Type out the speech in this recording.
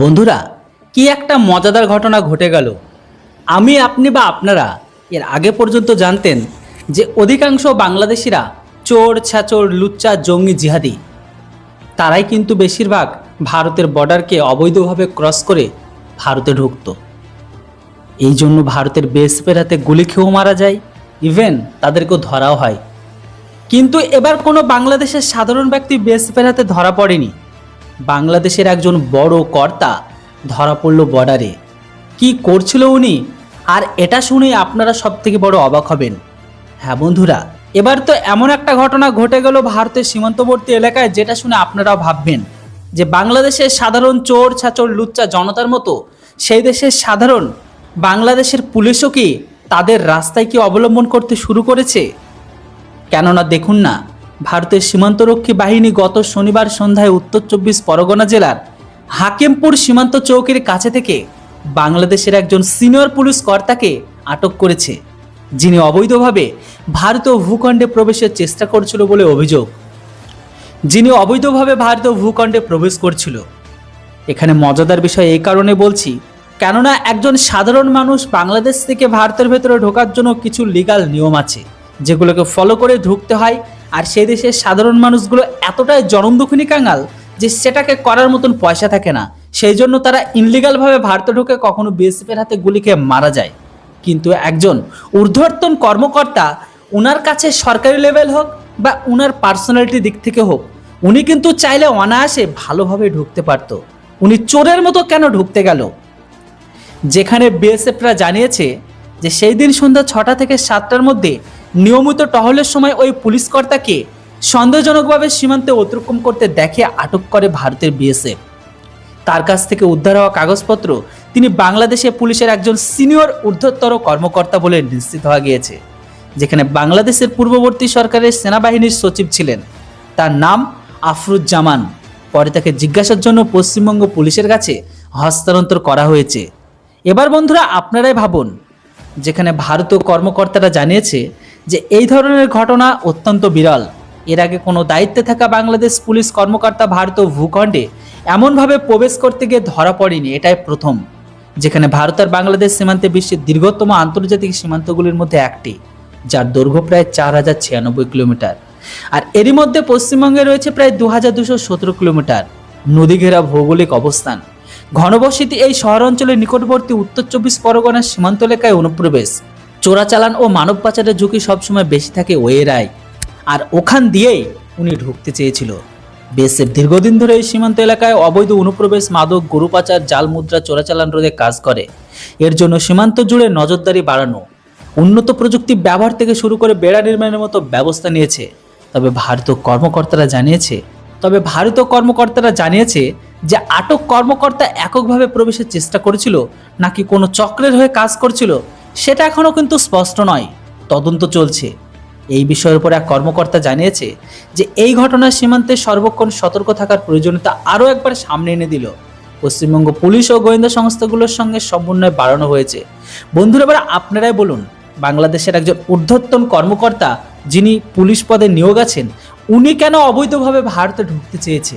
বন্ধুরা, কি একটা মজাদার ঘটনা ঘটে গেল। আমি, আপনি বা আপনারা এর আগে পর্যন্ত জানতেন যে অধিকাংশ বাংলাদেশিরা চোর, ছাচোর, লুচ্চা, জঙ্গি, জিহাদি, তারাই কিন্তু বেশিরভাগ ভারতের বর্ডারকে অবৈধভাবে ক্রস করে ভারতে ঢুকতো। এই জন্য ভারতের বেসপের হাতে গুলি খেয়েও মারা যায়, ইভেন তাদেরকেও ধরাও হয়। কিন্তু এবার কোনো বাংলাদেশের সাধারণ ব্যক্তি বেসপের হাতে ধরা পড়েনি। বাংলাদেশের একজন বড় কর্তা ধরা পড়ল বর্ডারে। কি করছিল উনি? আর এটা শুনেই আপনারা সব থেকে বড় অবাক হবেন। হ্যাঁ বন্ধুরা, এবার তো এমন একটা ঘটনা ঘটে গেল ভারতের সীমান্তবর্তী এলাকায় যেটা শুনে আপনারাও ভাববেন যে বাংলাদেশের সাধারণ চোর ছাচোর লুচ্চা জনতার মতো সেই দেশের সাধারণ বাংলাদেশের পুলিশও কি তাদের রাস্তায় কি অবলম্বন করতে শুরু করেছে? কেননা দেখুন না ভারতের সীমান্তরক্ষী বাহিনী গত শনিবার সন্ধ্যায় উত্তর চব্বিশ পরগনা জেলার হাকিমপুর সীমান্ত চৌকির কাছে থেকে বাংলাদেশের একজন সিনিয়র পুলিশ কর্তাকে আটক করেছে, যিনি অবৈধভাবে ভারতীয় ভূখণ্ডে প্রবেশের চেষ্টা করছিল বলে অভিযোগ। যিনি অবৈধভাবে ভারতীয় ভূখণ্ডে প্রবেশ করছিল। এখানে মজাদার বিষয় এই কারণে বলছি, কেননা একজন সাধারণ মানুষ বাংলাদেশ থেকে ভারতের ভেতরে ঢোকার জন্য কিছু লিগাল নিয়ম আছে, যেগুলোকে ফলো করে ঢুকতে হয় আর সেই দেশের সাধারণ মানুষগুলো এতটাই জনম দুঃখিনী কাঙাল যে সেটাকে করার মতন পয়সা থাকে না। সেই জন্য তারা ইনলিগালভাবে ভারতে ঢুকে কখনো বিএসএফের হাতে গুলি খেয়ে মারা যায়। কিন্তু একজন ঊর্ধ্বর্তন কর্মকর্তা, উনার কাছে সরকারি লেভেল হোক বা উনার পার্সোনালিটি দিক থেকে হোক, উনি কিন্তু চাইলে অনায়াসে ভালোভাবে ঢুকতে পারতো। উনি চোরের মতো কেন ঢুকতে গেল? যেখানে বিএসএফরা জানিয়েছে যে সেই দিন সন্ধ্যা ছটা থেকে সাতটার মধ্যে নিয়মিত টহলের সময় ওই পুলিশ কর্তাকে সন্দেহজনকভাবে সীমান্তে অতিক্রম করতে দেখে আটক করে ভারতের বিএসএফ। তার কাছ থেকে উদ্ধার হওয়া কাগজপত্র তিনি বাংলাদেশে পুলিশের একজন সিনিয়র ঊর্ধ্বতর কর্মকর্তা বলে নিশ্চিত হওয়া গিয়েছে, যেখানে বাংলাদেশের পূর্ববর্তী সরকারের সেনাবাহিনীর সচিব ছিলেন। তার নাম আফরুজ্জামান। পরে তাকে জিজ্ঞাসার জন্য পশ্চিমবঙ্গ পুলিশের কাছে হস্তান্তর করা হয়েছে। এবার বন্ধুরা, আপনারাই ভাবুন, যেখানে ভারতীয় কর্মকর্তারা জানিয়েছে যে এই ধরনের ঘটনা অত্যন্ত বিরল। এর আগে কোনো দায়িত্বে থাকা বাংলাদেশ পুলিশ কর্মকর্তা ভারতীয় ভূখণ্ডে এমনভাবে প্রবেশ করতে গিয়ে ধরা পড়েনি, এটাই প্রথম, যেখানে ভারত আর বাংলাদেশ সীমান্তে বিশ্বের দীর্ঘতম আন্তর্জাতিক সীমান্তগুলির মধ্যে একটি, যার দৈর্ঘ্য প্রায় চার হাজার ছিয়ানব্বই কিলোমিটার। আর এরই মধ্যে পশ্চিমবঙ্গে রয়েছে প্রায় দু হাজার দুশো সতেরো কিলোমিটার নদী ঘেরা ভৌগোলিক অবস্থান। ঘনবসতি এই শহর অঞ্চলের নিকটবর্তী উত্তর চব্বিশ পরগনার সীমান্ত এলাকায় অনুপ্রবেশ চোরাচালান ও মানব পাচারের ঝুঁকি সবসময় বেশি থাকে ওয়েরায় আর ওখান দিয়েই উনি ঢুকতে চেয়েছিল। বিএসএফ দীর্ঘদিন ধরে এই সীমান্ত এলাকায় অবৈধ অনুপ্রবেশ, মাদক গরু পাচার জাল মুদ্রা, চোরাচালান রোধে কাজ করে। এর জন্য সীমান্ত জুড়ে নজরদারি বাড়ানো, উন্নত প্রযুক্তি ব্যবহার থেকে শুরু করে বেড়া নির্মাণের মতো ব্যবস্থা নিয়েছে। তবে ভারতীয় কর্মকর্তারা জানিয়েছে, তবে ভারতীয় কর্মকর্তারা জানিয়েছে যে আটক কর্মকর্তা এককভাবে প্রবেশের চেষ্টা করেছিল, নাকি কোনো চক্রের হয়ে কাজ করছিল সেটা এখনও কিন্তু স্পষ্ট নয়। তদন্ত চলছে। এই বিষয়ের উপর এক কর্মকর্তা জানিয়েছে যে এই ঘটনার সীমান্তে সর্বক্ষণ সতর্ক থাকার প্রয়োজনীয়তা আরও একবার সামনে এনে দিল। পশ্চিমবঙ্গ পুলিশ ও গোয়েন্দা সংস্থাগুলোর সঙ্গে সমন্বয় বাড়ানো হয়েছে। বন্ধুরা, এবার আপনারাই বলুন, বাংলাদেশের একজন ঊর্ধ্বতন কর্মকর্তা যিনি পুলিশ পদে নিয়োগ আছেন, উনি কেন অবৈধভাবে ভারতে ঢুকতে চেয়েছে?